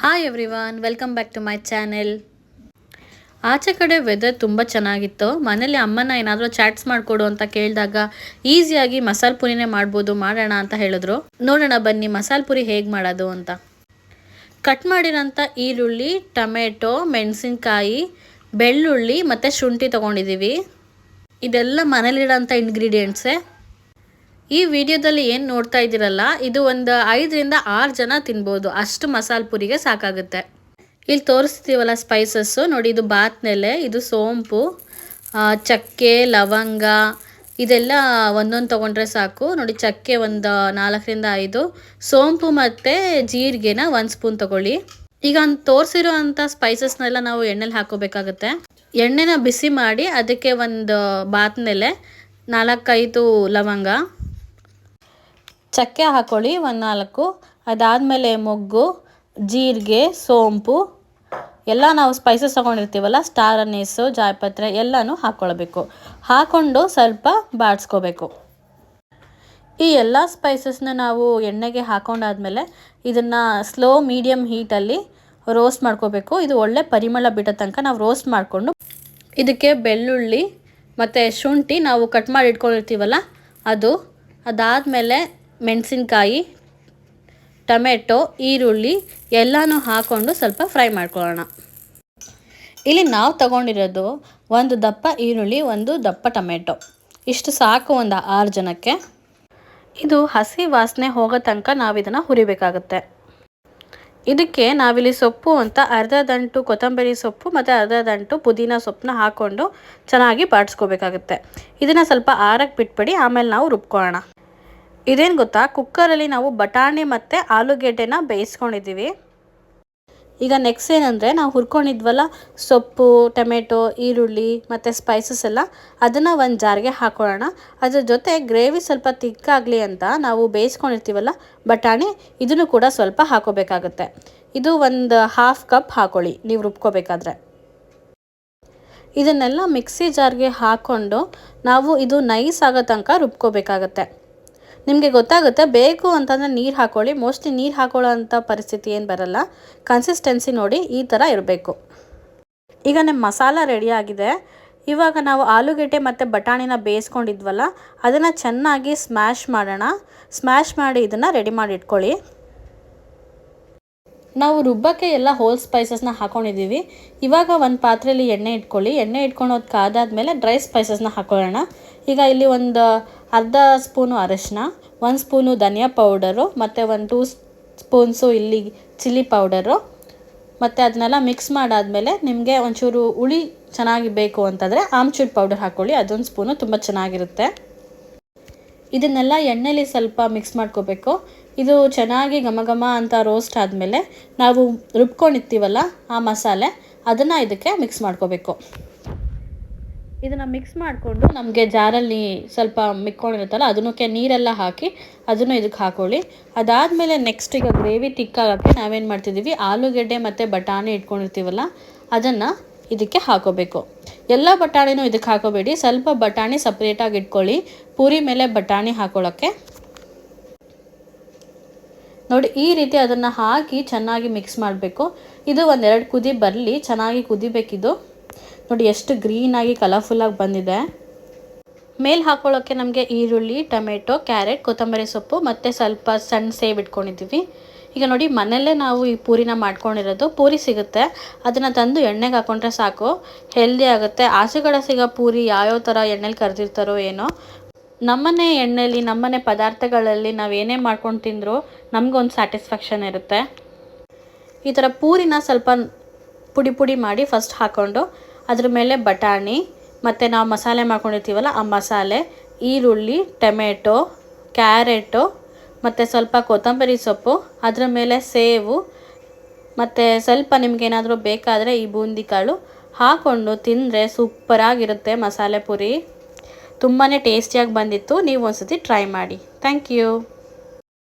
Hi everyone welcome back to my channel ಆಚೆ ಕಡೆ weather ತುಂಬ ಚೆನ್ನಾಗಿತ್ತು. ಮನೇಲಿ ಅಮ್ಮನ ಏನಾದರೂ ಚಾಟ್ಸ್ ಮಾಡಿಕೊಡು ಅಂತ ಕೇಳಿದಾಗ ಈಸಿಯಾಗಿ ಮಸಾಲೆ ಪುರಿನೇ ಮಾಡ್ಬೋದು, ಮಾಡೋಣ ಅಂತ ಹೇಳಿದ್ರು. ನೋಡೋಣ ಬನ್ನಿ ಮಸಾಲೆ ಪುರಿ ಹೇಗೆ ಮಾಡೋದು ಅಂತ. ಕಟ್ ಮಾಡಿರೋಂಥ ಈರುಳ್ಳಿ, ಟೊಮೆಟೊ, ಮೆಣಸಿನ್ಕಾಯಿ, ಬೆಳ್ಳುಳ್ಳಿ ಮತ್ತು ಶುಂಠಿ ತೊಗೊಂಡಿದ್ದೀವಿ ಇದೆಲ್ಲ ಮನೇಲಿಡೋಂಥ ಇಂಗ್ರೀಡಿಯೆಂಟ್ಸೇ ಈ ವಿಡಿಯೋದಲ್ಲಿ ಏನು ನೋಡ್ತಾ ಇದ್ದೀರಲ್ಲ, ಇದು ಒಂದು ಐದರಿಂದ ಆರು ಜನ ತಿನ್ಬೋದು. ಅಷ್ಟು ಮಸಾಲೆ ಪುರಿಗೆ ಸಾಕಾಗುತ್ತೆ. ಇಲ್ಲಿ ತೋರಿಸ್ತೀವಲ್ಲ ಸ್ಪೈಸಸ್ಸು ನೋಡಿ, ಇದು ಬಾತ್ನೆಲೆ ಇದು ಸೋಂಪು ಚಕ್ಕೆ, ಲವಂಗ, ಇದೆಲ್ಲ ಒಂದೊಂದು ತೊಗೊಂಡ್ರೆ ಸಾಕು. ನೋಡಿ, ಚಕ್ಕೆ ಒಂದು ನಾಲ್ಕರಿಂದ ಐದು. ಸೋಂಪು ಮತ್ತು ಜೀರಿಗೆನ ಒಂದು ಸ್ಪೂನ್ ತೊಗೊಳ್ಳಿ. ಈಗ ಒಂದು ತೋರಿಸಿರೋ ಅಂಥ ಸ್ಪೈಸಸ್ನೆಲ್ಲ ನಾವು ಎಣ್ಣೆಲಿ ಹಾಕೋಬೇಕಾಗತ್ತೆ. ಎಣ್ಣೆನ ಬಿಸಿ ಮಾಡಿ ಅದಕ್ಕೆ ಒಂದು ಬಾತ್ನೆಲೆ ನಾಲ್ಕೈದು ಲವಂಗ ಚಕ್ಕೆ ಹಾಕೊಳ್ಳಿ ಒಂದು ನಾಲ್ಕು. ಅದಾದಮೇಲೆ ಮೊಗ್ಗು, ಜೀರಿಗೆ, ಸೋಂಪು, ಎಲ್ಲ ನಾವು ಸ್ಪೈಸಸ್ ತೊಗೊಂಡಿರ್ತೀವಲ್ಲ ಸ್ಟಾರ್ ಅನೀಸು ಜಾಯಪತ್ರೆ ಎಲ್ಲನೂ ಹಾಕ್ಕೊಳ್ಬೇಕು ಹಾಕ್ಕೊಂಡು ಸ್ವಲ್ಪ ಬಾಡಿಸ್ಕೋಬೇಕು. ಈ ಎಲ್ಲ ಸ್ಪೈಸಸ್ನ ನಾವು ಎಣ್ಣೆಗೆ ಹಾಕೊಂಡಾದ್ಮೇಲೆ ಇದನ್ನು ಸ್ಲೋ ಮೀಡಿಯಮ್ ಹೀಟಲ್ಲಿ ರೋಸ್ಟ್ ಮಾಡ್ಕೋಬೇಕು. ಇದು ಒಳ್ಳೆ ಪರಿಮಳ ಬಿಡೋ ತನಕ ನಾವು ರೋಸ್ಟ್ ಮಾಡಿಕೊಂಡು ಇದಕ್ಕೆ ಬೆಳ್ಳುಳ್ಳಿ ಮತ್ತು ಶುಂಠಿ ನಾವು ಕಟ್ ಮಾಡಿ ಇಟ್ಕೊಂಡಿರ್ತೀವಲ್ಲ, ಅದು ಅದಾದಮೇಲೆ ಮೆಣಸಿನ್ಕಾಯಿ, ಟೊಮೆಟೊ, ಈರುಳ್ಳಿ ಎಲ್ಲನೂ ಹಾಕ್ಕೊಂಡು ಸ್ವಲ್ಪ ಫ್ರೈ ಮಾಡ್ಕೊಳ್ಳೋಣ. ಇಲ್ಲಿ ನಾವು ತಗೊಂಡಿರೋದು ಒಂದು ದಪ್ಪ ಈರುಳ್ಳಿ, ಒಂದು ದಪ್ಪ ಟೊಮೆಟೊ. ಇಷ್ಟು ಸಾಕು ಒಂದು ಆರು ಜನಕ್ಕೆ. ಇದು ಹಸಿ ವಾಸನೆ ಹೋಗೋ ತನಕ ನಾವು ಇದನ್ನು ಹುರಿಬೇಕಾಗುತ್ತೆ. ಇದಕ್ಕೆ ನಾವಿಲ್ಲಿ ಸೊಪ್ಪು ಅಂತ ಅರ್ಧ ದಂಟು ಕೊತ್ತಂಬರಿ ಸೊಪ್ಪು ಮತ್ತು ಅರ್ಧ ದಂಟು ಪುದೀನ ಸೊಪ್ಪನ್ನ ಹಾಕ್ಕೊಂಡು ಚೆನ್ನಾಗಿ ಬಾಡಿಸ್ಕೋಬೇಕಾಗುತ್ತೆ. ಇದನ್ನು ಸ್ವಲ್ಪ ಆರಕ್ಕೆ ಬಿಟ್ಬಿಡಿ, ಆಮೇಲೆ ನಾವು ರುಬ್ಕೊಳ್ಳೋಣ. ಇದೇನು ಗೊತ್ತಾ? ಕುಕ್ಕರಲ್ಲಿ ನಾವು ಬಟಾಣಿ ಮತ್ತು ಆಲೂಗೆಡ್ಡೆನ ಬೇಯಿಸ್ಕೊಂಡಿದ್ದೀವಿ. ಈಗ ನೆಕ್ಸ್ಟ್ ಏನಂದರೆ ನಾವು ಹುರ್ಕೊಂಡಿದ್ವಲ್ಲ, ಸೊಪ್ಪು, ಟೊಮೆಟೊ, ಈರುಳ್ಳಿ ಮತ್ತು ಸ್ಪೈಸಸ್ ಎಲ್ಲ ಅದನ್ನು ಒಂದು ಜಾರ್ಗೆ ಹಾಕೊಳ್ಳೋಣ. ಅದ್ರ ಜೊತೆ ಗ್ರೇವಿ ಸ್ವಲ್ಪ ತಿಕ್ಕಾಗಲಿ ಅಂತ ನಾವು ಬೇಯಿಸ್ಕೊಂಡಿರ್ತೀವಲ್ಲ ಬಟಾಣಿ, ಇದನ್ನು ಕೂಡ ಸ್ವಲ್ಪ ಹಾಕೋಬೇಕಾಗುತ್ತೆ. ಇದು ಒಂದು ಹಾಫ್ ಕಪ್ ಹಾಕೊಳ್ಳಿ, ನೀವು ರುಬ್ಕೋಬೇಕಾದ್ರೆ. ಇದನ್ನೆಲ್ಲ ಮಿಕ್ಸಿ ಜಾರ್ಗೆ ಹಾಕ್ಕೊಂಡು ನಾವು ಇದು ನೈಸ್ ಆಗೋ ತನಕ ರುಬ್ಕೋಬೇಕಾಗತ್ತೆ. ನಿಮಗೆ ಗೊತ್ತಾಗುತ್ತೆ, ಬೇಕು ಅಂತಂದರೆ ನೀರು ಹಾಕೊಳ್ಳಿ. ಮೋಸ್ಟ್ಲಿ ನೀರು ಹಾಕೊಳ್ಳೋ ಅಂಥ ಪರಿಸ್ಥಿತಿ ಏನು ಬರಲ್ಲ. ಕನ್ಸಿಸ್ಟೆನ್ಸಿ ನೋಡಿ ಈ ಥರ ಇರಬೇಕು. ಈಗ ನಿಮ್ಮ ಮಸಾಲ ರೆಡಿಯಾಗಿದೆ ಇವಾಗ ನಾವು ಆಲೂಗೆಡ್ಡೆ ಮತ್ತು ಬಟಾಣಿನ ಬೇಯಿಸ್ಕೊಂಡಿದ್ವಲ್ಲ, ಅದನ್ನು ಚೆನ್ನಾಗಿ ಸ್ಮ್ಯಾಶ್ ಮಾಡೋಣ. ಸ್ಮ್ಯಾಶ್ ಮಾಡಿ ಇದನ್ನು ರೆಡಿ ಮಾಡಿ ಇಟ್ಕೊಳ್ಳಿ. ನಾವು ರುಬ್ಬಕ್ಕೆ ಎಲ್ಲ ಹೋಲ್ ಸ್ಪೈಸಸ್ನ ಹಾಕೊಂಡಿದ್ದೀವಿ. ಇವಾಗ ಒಂದು ಪಾತ್ರೆಯಲ್ಲಿ ಎಣ್ಣೆ ಇಟ್ಕೊಳ್ಳಿ. ಎಣ್ಣೆ ಇಟ್ಕೊಳೋದು ಕಾದಾದ್ಮೇಲೆ ಡ್ರೈ ಸ್ಪೈಸಸ್ನ ಹಾಕೊಳ್ಳೋಣ. ಈಗ ಇಲ್ಲಿ ಒಂದು ಅರ್ಧ ಸ್ಪೂನು ಅರಶಿನ, ಒಂದು ಸ್ಪೂನು ಧನಿಯಾ ಪೌಡರು ಮತ್ತು ಒಂದು ಟೂ ಸ್ಪೂನ್ಸು ಇಲ್ಲಿ ಚಿಲ್ಲಿ ಪೌಡರು. ಮತ್ತು ಅದನ್ನೆಲ್ಲ ಮಿಕ್ಸ್ ಮಾಡಾದಮೇಲೆ ನಿಮಗೆ ಒಂಚೂರು ಹುಳಿ ಚೆನ್ನಾಗಿ ಬೇಕು ಅಂತಂದರೆ ಆಮ್ಚೂರ್ ಪೌಡರ್ ಹಾಕ್ಕೊಳ್ಳಿ ಅದೊಂದು ಸ್ಪೂನು ತುಂಬ ಚೆನ್ನಾಗಿರುತ್ತೆ. ಇದನ್ನೆಲ್ಲ ಎಣ್ಣೆಲಿ ಸ್ವಲ್ಪ ಮಿಕ್ಸ್ ಮಾಡ್ಕೋಬೇಕು. ಇದು ಚೆನ್ನಾಗಿ ಘಮ ಘಮ ಅಂತ ರೋಸ್ಟ್ ಆದಮೇಲೆ ನಾವು ರುಬ್ಕೊಂಡಿರ್ತೀವಲ್ಲ ಆ ಮಸಾಲೆ, ಅದನ್ನು ಇದಕ್ಕೆ ಮಿಕ್ಸ್ ಮಾಡ್ಕೋಬೇಕು. ಇದನ್ನು ಮಿಕ್ಸ್ ಮಾಡಿಕೊಂಡು ನಮಗೆ ಜಾರಲ್ಲಿ ಸ್ವಲ್ಪ ಮಿಕ್ಕೊಂಡಿರುತ್ತಲ್ಲ, ಅದನ್ನಕ್ಕೆ ನೀರೆಲ್ಲ ಹಾಕಿ ಅದನ್ನು ಇದಕ್ಕೆ ಹಾಕೊಳ್ಳಿ. ಅದಾದಮೇಲೆ ನೆಕ್ಸ್ಟ್ ಈಗ ಗ್ರೇವಿ ತಿಕ್ಕಾಗಕ್ಕೆ ನಾವೇನು ಮಾಡ್ತಿದ್ದೀವಿ? ಆಲೂಗೆಡ್ಡೆ ಮತ್ತು ಬಟಾಣಿ ಇಟ್ಕೊಂಡಿರ್ತೀವಲ್ಲ, ಅದನ್ನು ಇದಕ್ಕೆ ಹಾಕೋಬೇಕು. ಎಲ್ಲ ಬಟಾಣಿನೂ ಇದಕ್ಕೆ ಹಾಕೋಬೇಡಿ. ಸ್ವಲ್ಪ ಬಟಾಣಿ ಸಪ್ರೇಟಾಗಿ ಇಟ್ಕೊಳ್ಳಿ. ಪೂರಿ ಮೇಲೆ ಬಟಾಣಿ ಹಾಕೊಳ್ಳೋಕ್ಕೆ. ನೋಡಿ, ಈ ರೀತಿ ಅದನ್ನು ಹಾಕಿ ಚೆನ್ನಾಗಿ ಮಿಕ್ಸ್ ಮಾಡಬೇಕು. ಇದು ಒಂದೆರಡು ಕುದಿ ಬರಲಿ, ಚೆನ್ನಾಗಿ ಕುದಿಬೇಕಿದು. ನೋಡಿ ಎಷ್ಟು ಗ್ರೀನಾಗಿ ಕಲರ್ಫುಲ್ಲಾಗಿ ಬಂದಿದೆ. ಮೇಲೆ ಹಾಕೊಳ್ಳೋಕ್ಕೆ ನಮಗೆ ಈರುಳ್ಳಿ, ಟೊಮೆಟೊ, ಕ್ಯಾರೆಟ್, ಕೊತ್ತಂಬರಿ ಸೊಪ್ಪು ಮತ್ತು ಸ್ವಲ್ಪ ಸಣ್ಣ ಸೇವ್ ಇಟ್ಕೊಂಡಿದ್ದೀವಿ. ಈಗ ನೋಡಿ ಮನೆಯಲ್ಲೇ ನಾವು ಈ ಪೂರಿನ ಮಾಡ್ಕೊಂಡಿರೋದು. ಪೂರಿ ಸಿಗುತ್ತೆ. ಅದನ್ನು ತಂದು ಎಣ್ಣೆಗೆ ಹಾಕೊಂಡ್ರೆ ಸಾಕು. ಹೆಲ್ದಿ ಆಗುತ್ತೆ. ಆಸೆಗಳ ಸಿಗೋ ಪೂರಿ ಯಾವ್ಯಾವ ಥರ ಎಣ್ಣೆಲಿ ಕರೆದಿರ್ತಾರೋ ಏನೋ. ನಮ್ಮನೆ ಎಣ್ಣೆಲಿ, ನಮ್ಮನೆ ಪದಾರ್ಥಗಳಲ್ಲಿ ನಾವು ಏನೇ ಮಾಡ್ಕೊಂಡು ತಿಂದರೂ ನಮಗೊಂದು ಸ್ಯಾಟಿಸ್ಫ್ಯಾಕ್ಷನ್ ಇರುತ್ತೆ. ಈ ಥರ ಪೂರಿನ ಸ್ವಲ್ಪ ಪುಡಿ ಪುಡಿ ಮಾಡಿ ಫಸ್ಟ್ ಹಾಕ್ಕೊಂಡು ಅದ್ರ ಮೇಲೆ ಬಟಾಣಿ, ಮತ್ತು ನಾವು ಮಸಾಲೆ ಮಾಡ್ಕೊಂಡಿರ್ತೀವಲ್ಲ ಆ ಮಸಾಲೆ, ಈರುಳ್ಳಿ, ಟೊಮೆಟೊ, ಕ್ಯಾರೆಟು, ಮತ್ತು ಸ್ವಲ್ಪ ಕೊತ್ತಂಬರಿ ಸೊಪ್ಪು, ಅದರ ಮೇಲೆ ಸೇವು, ಮತ್ತು ಸ್ವಲ್ಪ ನಿಮಗೇನಾದರೂ ಬೇಕಾದರೆ ಈ ಬೂಂದಿ ಕಾಳು ಹಾಕ್ಕೊಂಡು ತಿಂದರೆ ಸೂಪರಾಗಿರುತ್ತೆ ಮಸಾಲೆ ಪುರಿ. ತುಂಬಾ ಟೇಸ್ಟಿಯಾಗಿ ಬಂದಿತ್ತು. ನೀವು ಒಂದ್ಸತಿ ಟ್ರೈ ಮಾಡಿ. Thank you.